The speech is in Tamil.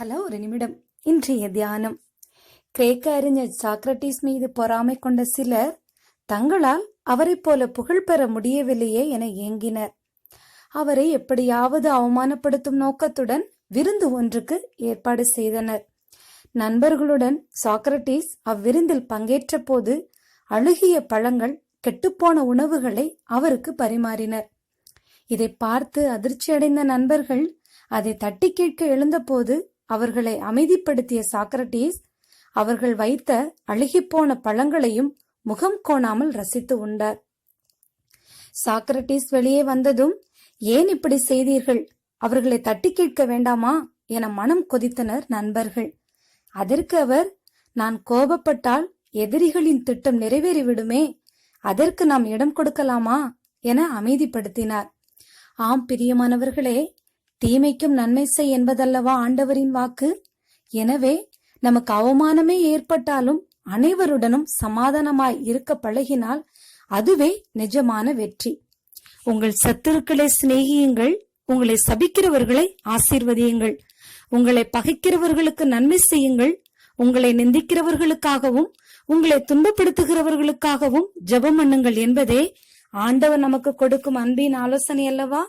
ஹலோ ஒரு நிமிடம் இன்றைய தியானம் கிரேக்க அறிஞர் சாக்ரட்டிஸ் மீது பொறாமை கொண்ட சிலர் தங்களால் அவரைப் போல புகழ் பெற முடியவில்லையே என ஏங்கினர் அவரை எப்படியாவது அவமானப்படுத்தும் நோக்கத்துடன் விருந்து ஒன்றுக்கு ஏற்பாடு செய்தனர் நண்பர்களுடன் சாக்ரட்டிஸ் அவ்விருந்தில் பங்கேற்ற போது அழுகிய பழங்கள் கெட்டுப்போன உணவுகளை அவருக்கு பரிமாறினர் இதை பார்த்து அதிர்ச்சியடைந்த நண்பர்கள் அதை தட்டி கேட்க எழுந்தபோது அவர்களை அமைதிப்படுத்திய சாக்ரட்டீஸ் அவர்கள் வைத்த அழுகிப்போன பழங்களையும் முகம் கோணாமல் ரசித்து உண்டார். சாக்ரட்டீஸ் வெளியே வந்ததும் ஏன் இப்படி செய்தீர்கள்? அவர்களை தட்டி கேட்க வேண்டாமா? என மனம் கொதித்தனர் நண்பர்கள். அதற்கு அவர் நான் கோபப்பட்டால் எதிரிகளின் திட்டம் நிறைவேறிவிடுமே அதற்கு நாம் இடம் கொடுக்கலாமா? என அமைதிப்படுத்தினார். ஆம் பிரியமானவர்களே தீமைக்கும் நன்மை செய் என்பதல்லவா ஆண்டவரின் வாக்கு? எனவே நமக்கு அவமானமே ஏற்பட்டாலும் அனைவருடனும் சமாதானமாய் இருக்க பழகினால் அதுவே நிஜமான வெற்றி. உங்கள் சத்துருக்களை சிநேகியுங்கள் உங்களை சபிக்கிறவர்களை ஆசீர்வதியுங்கள் உங்களை பகைக்கிறவர்களுக்கு நன்மை செய்யுங்கள் உங்களை நிந்திக்கிறவர்களுக்காகவும் உங்களை துன்பப்படுத்துகிறவர்களுக்காகவும் ஜெபம் பண்ணுங்கள் என்பதே ஆண்டவர் நமக்கு கொடுக்கும் அன்பின் ஆலோசனை அல்லவா